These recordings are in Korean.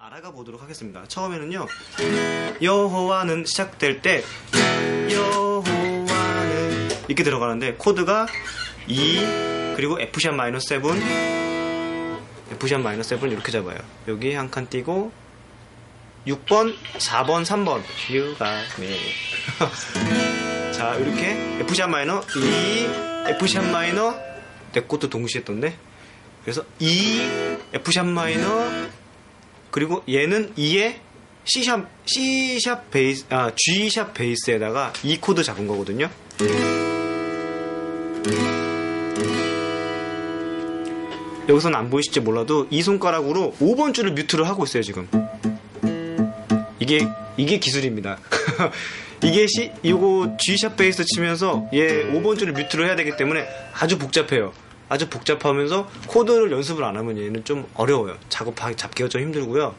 알아가 보도록 하겠습니다. 처음에는요, 여호와는 시작될 때, 여호와는 이렇게 들어가는데, 코드가 2, 그리고 F샵 마이너 7, F샵 마이너 7 이렇게 잡아요. 여기 한 칸 띄고, 6번, 4번, 3번. 유가, 네. 자, 이렇게 F샵 마이너, 2, F샵 마이너, 내 것도 동시에 떴네. 그래서 E, F샵 마이너, 그리고 얘는 E에 C샵, C샵 베이스, 아, G샵 베이스에다가 E 코드 잡은 거거든요. 여기서는 안 보이실지 몰라도 이 손가락으로 5번 줄을 뮤트를 하고 있어요, 지금. 이게, 이게 기술입니다. 이게 C, 이거 G샵 베이스 치면서 얘 5번 줄을 뮤트를 해야 되기 때문에 아주 복잡해요. 아주 복잡하면서 코드를 연습을 안 하면 얘는 좀 어려워요. 작업하기 잡기가 좀 힘들고요.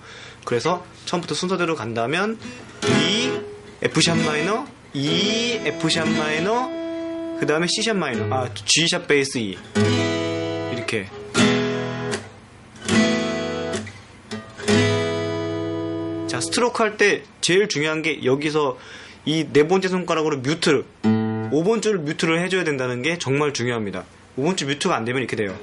그래서 처음부터 순서대로 간다면 E, F샵 마이너, E, F샵 마이너, 그 다음에 C샵 마이너, 아, G샵 베이스 E. 이렇게. 자, 스트로크 할 때 제일 중요한 게 여기서 이 네 번째 손가락으로 뮤트, 5번 줄 뮤트를 해줘야 된다는 게 정말 중요합니다. 5번 줄 뮤트가 안 되면 이렇게 돼요.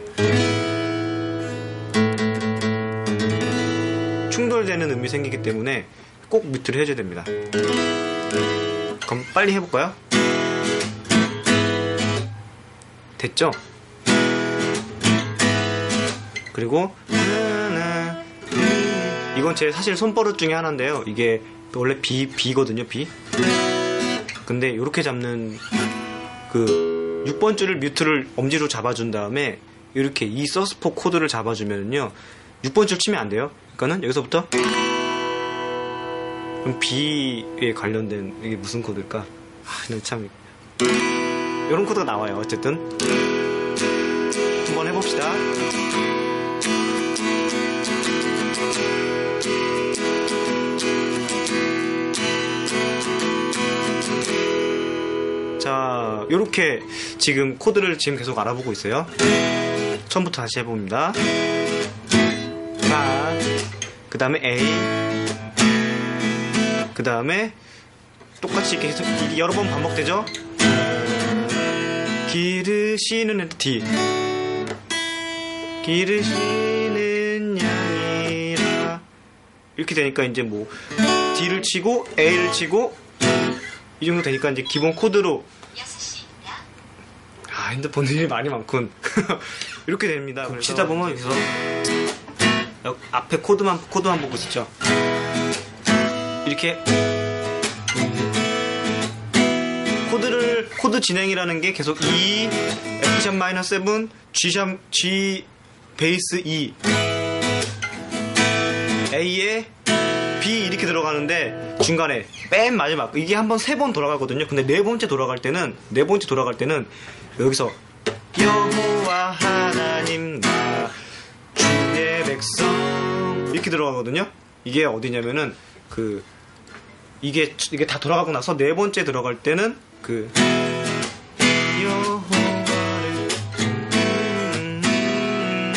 충돌되는 음이 생기기 때문에 꼭 뮤트를 해줘야 됩니다. 그럼 빨리 해볼까요? 됐죠? 그리고 이건 제 사실 손버릇 중에 하나인데요. 이게 원래 B, B거든요, B. 근데 이렇게 잡는 그 6번 줄을 뮤트를 엄지로 잡아준 다음에 이렇게 이 서스포 코드를 잡아주면요 6번 줄 치면 안 돼요. 그러니까는 여기서부터 그럼 B에 관련된 이게 무슨 코드일까? 아, 참 이런 코드가 나와요. 어쨌든 한번 해봅시다. 자, 요렇게 지금 코드를 지금 계속 알아보고 있어요. 처음부터 다시 해봅니다. 파, 그 다음에 A, 그 다음에 똑같이 계속 여러 번 반복되죠? 기르시는 D, 기르시는 양이라 이렇게 되니까 이제 뭐 D를 치고 A를 치고 이 정도 되니까 이제 기본 코드로 아 핸드폰 일이 많이 많군. 이렇게 됩니다. 치다 보면 여기서 여기 앞에 코드만 코드만 보고 있죠. 이렇게. 코드를 코드 진행이라는 게 계속 E F샵 마이너 7 G샵 G 베이스 E. A에 B 이렇게 들어가는데 중간에 맨 마지막 이게 한 번 세 번 돌아가거든요. 근데 네 번째 돌아갈 때는 네 번째 돌아갈 때는 여기서. 여호와 하나님 나 주의 백성. 이렇게 들어가거든요. 이게 어디냐면은 그 이게 이게 다 돌아가고 나서 네 번째 들어갈 때는 그 여호와를 음,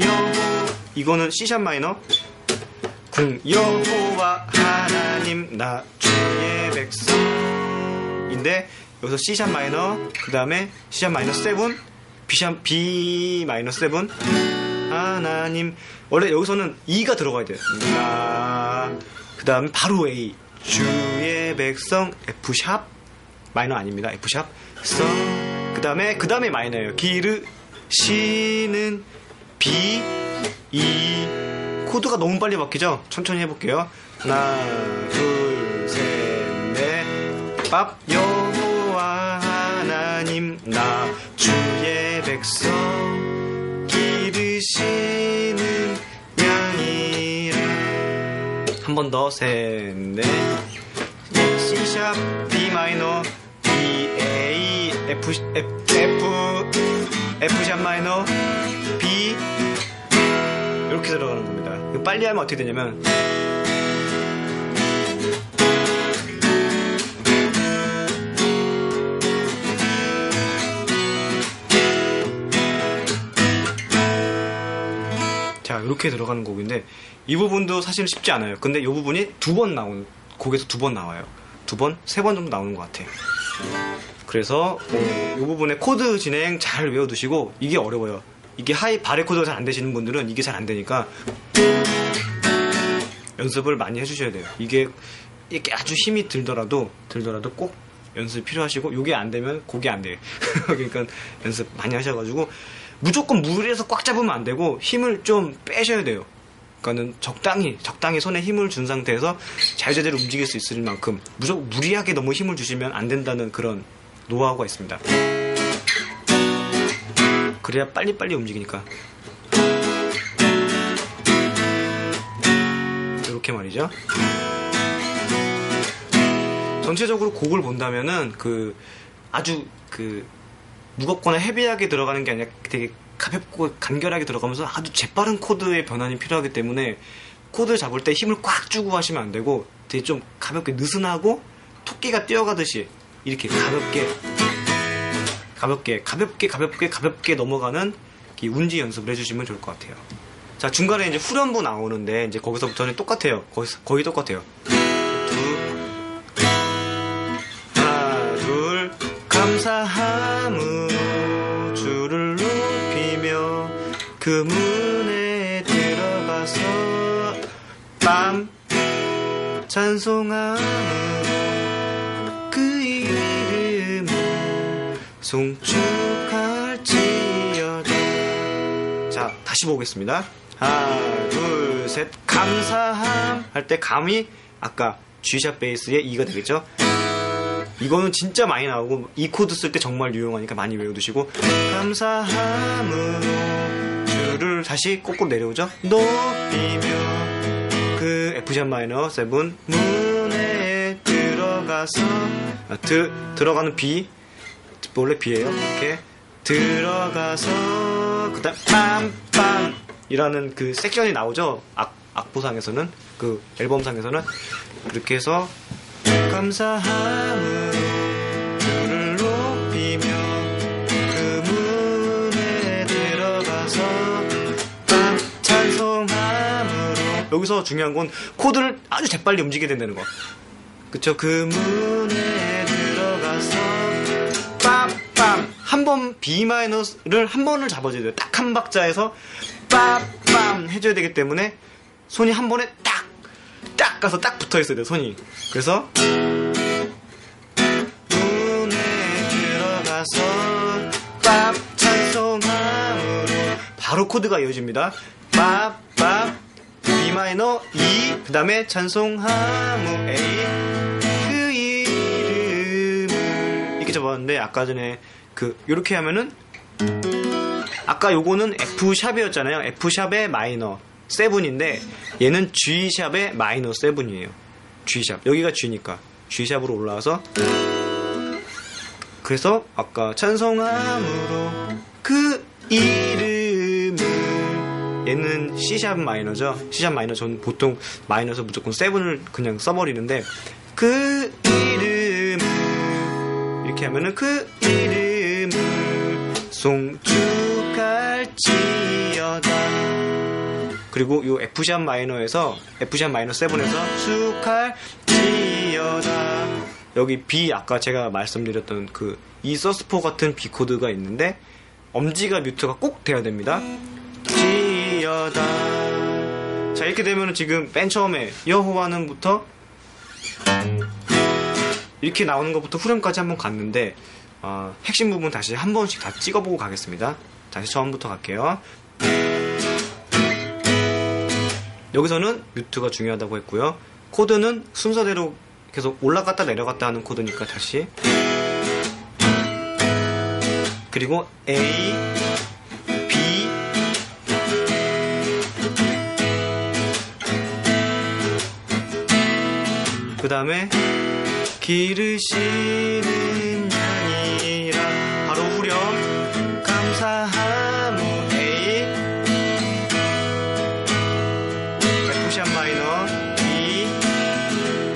여호 이거는 C샵 마이너. 궁 여호와 하나님 나 주의 백성인데 여기서 C샵 마이너 그 다음에 C샵 마이너 7 B샵 B 마이너 7 하나님. 원래 여기서는 E가 들어가야 돼요. 나그 다음에 바로 A. 주의 백성 F샵 마이너 아닙니다. F샵 성그 다음에 그 다음에 마이너예요. 기르 시는 B E. 코드가 너무 빨리 바뀌죠? 천천히 해볼게요. 하나, 둘, 셋, 넷. 밥, 여 백성, 기르시는 양이라. 한 번 더, 셋, 넷. C샵, B 마이너, B, A, F, F, F, F샵 마이너, B, 이렇게 들어가는 겁니다. 이거 빨리 하면 어떻게 되냐면 이렇게 들어가는 곡인데 이 부분도 사실 쉽지 않아요. 근데 이 부분이 두 번 나오는 곡에서 두 번 나와요. 두 번, 세 번 정도 나오는 것 같아. 그래서 어, 이 부분에 코드 진행 잘 외워두시고 이게 어려워요. 이게 하이 바레 코드가 잘 안 되시는 분들은 이게 잘 안 되니까 연습을 많이 해주셔야 돼요. 이게 이게 아주 힘이 들더라도 들더라도 꼭 연습 필요하시고 이게 안 되면 곡이 안 돼요. 그러니까 연습 많이 하셔가지고 무조건 무리해서 꽉 잡으면 안 되고 힘을 좀 빼셔야 돼요. 그러니까는 적당히 적당히 손에 힘을 준 상태에서 자유자재로 움직일 수 있을 만큼 무조건 무리하게 너무 힘을 주시면 안 된다는 그런 노하우가 있습니다. 그래야 빨리빨리 움직이니까. 이렇게 말이죠. 전체적으로 곡을 본다면은 그 아주 그 무겁거나 헤비하게 들어가는 게 아니라 되게 가볍고 간결하게 들어가면서 아주 재빠른 코드의 변환이 필요하기 때문에 코드 잡을 때 힘을 꽉 주고 하시면 안 되고 되게 좀 가볍게 느슨하고 토끼가 뛰어가듯이 이렇게 가볍게 가볍게 가볍게 가볍게 가볍게 넘어가는 이 운지 연습을 해주시면 좋을 것 같아요. 자 중간에 이제 후렴부 나오는데 이제 거기서부터는 똑같아요. 거의 거의 똑같아요. 두 하나 둘 감사함으로 그 문에 들어가서 빰 찬송함으로 그 이름을 송축할지어다 자 다시 보겠습니다. 하나 둘 셋. 감사함 할 때 감이 아까 G샵 베이스의 2가 되겠죠? 이거는 진짜 많이 나오고 이 코드 쓸 때 정말 유용하니까 많이 외워두시고. 감사함으로 주를 다시 거꾸로 내려오죠? 높이며 그 F샵 마이너 7 문에 들어가서 아, 드, 들어가는 B. 원래 B예요. 이렇게 들어가서 그다음 빰빰 이라는 그 섹션이 나오죠? 악, 악보상에서는 그 앨범상에서는. 그렇게 해서 감사함으 여기서 중요한 건 코드를 아주 재빨리 움직이게 된다는 거. 그쵸? 그 문에 들어가서 빰빰 한 번 B 마이너스를 한 번을 잡아줘야 돼요. 딱 한 박자에서 빰빰 해줘야 되기 때문에 손이 한 번에 딱 딱 가서 딱 붙어 있어야 돼요 손이. 그래서 문에 들어가서 밥 찬송함으로 바로 코드가 이어집니다. B 마이너 E 그 다음에 찬송함으로 A 그 이름을 이렇게 잡았는데 아까 전에 그 요렇게 하면은 아까 요거는 F 샵이었잖아요. F 샵의 마이너 7인데 얘는 G 샵의 마이너 7이에요. G 샵. 여기가 G니까. G 샵으로 올라와서 그래서 아까 찬송함으로 그 이름을 얘는 C 샵 마이너죠. C 샵 마이너 전 보통 마이너에서 무조건 7을 그냥 써버리는데 그 이름을 이렇게 하면은 그 이름을 송축할지어다. 그리고 요 F샵 마이너에서 F샵 마이너 7에서 축할지어다. 여기 B 아까 제가 말씀드렸던 그 이 서스포 같은 B 코드가 있는데 엄지가 뮤트가 꼭 돼야 됩니다. 지어다 자 이렇게 되면은 지금 맨 처음에 여호와는부터 이렇게 나오는 것부터 후렴까지 한번 갔는데 어, 핵심 부분 다시 한 번씩 다 찍어보고 가겠습니다. 다시 처음부터 갈게요. 여기서는 뮤트가 중요하다고 했고요. 코드는 순서대로 계속 올라갔다 내려갔다 하는 코드니까 다시 그리고 A, 그 다음에 기르시는 양이라. 바로 후렴 감사함 A F샵 마이너. E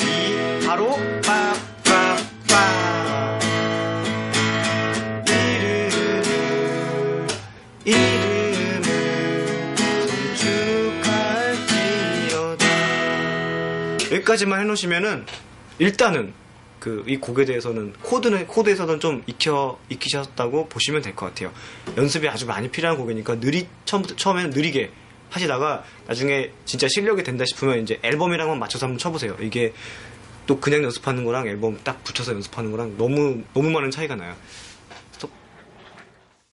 E 바로 여기까지만 해놓으시면은 일단은 그 이 곡에 대해서는 코드는 코드에서는 좀 익혀 익히셨다고 보시면 될 것 같아요. 연습이 아주 많이 필요한 곡이니까 느리 처음부터 처음에는 느리게 하시다가 나중에 진짜 실력이 된다 싶으면 이제 앨범이랑만 맞춰서 한번 쳐보세요. 이게 또 그냥 연습하는 거랑 앨범 딱 붙여서 연습하는 거랑 너무 너무 많은 차이가 나요.